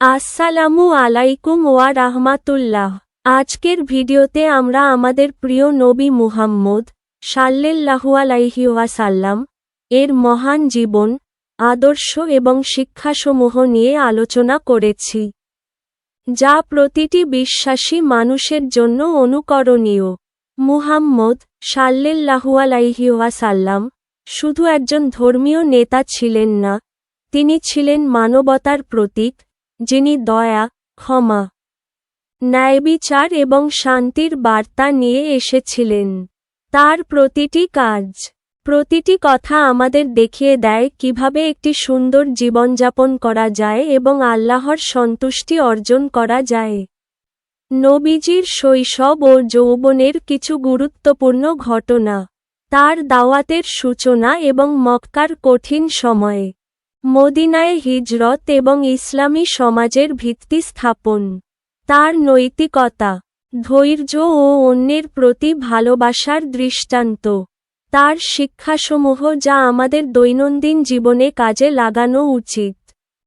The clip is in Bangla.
আসসালামু আলাইকুম ওয়া রাহমাতুল্লাহ। আজকের ভিডিওতে আমরা আমাদের প্রিয় নবী মুহাম্মদ সাল্লেল্লাহু আলাইহি ওয়াসাল্লাম, এর মহান জীবন, আদর্শ এবং শিক্ষাসমূহ নিয়ে আলোচনা করেছি, যা প্রতিটি বিশ্বাসী মানুষের জন্য অনুকরণীয়। মুহাম্মদ সাল্লেল্লাহু আলাইহি ওয়াসাল্লাম শুধু একজন ধর্মীয় নেতা ছিলেন না, তিনি ছিলেন মানবতার প্রতীক যিনি দয়া, ক্ষমা ন্যায়বিচার এবং শান্তির বার্তা নিয়ে এসেছিলেন। তার প্রতিটি কাজ, প্রতিটি কথা আমাদের দেখিয়ে দেয় কীভাবে একটি সুন্দর জীবনযাপন করা যায় এবং আল্লাহর সন্তুষ্টি অর্জন করা যায়। নবীজির শৈশব ও যৌবনের কিছু গুরুত্বপূর্ণ ঘটনা, তার দাওয়াতের সূচনা এবং মক্কার কঠিন সময়ে মদিনায় হিজরত এবং ইসলামী সমাজের ভিত্তি স্থাপন। তার নৈতিকতা, ধৈর্য ও অন্যের প্রতি ভালোবাসার দৃষ্টান্ত। তার শিক্ষাসমূহ যা আমাদের দৈনন্দিন জীবনে কাজে লাগানো উচিত।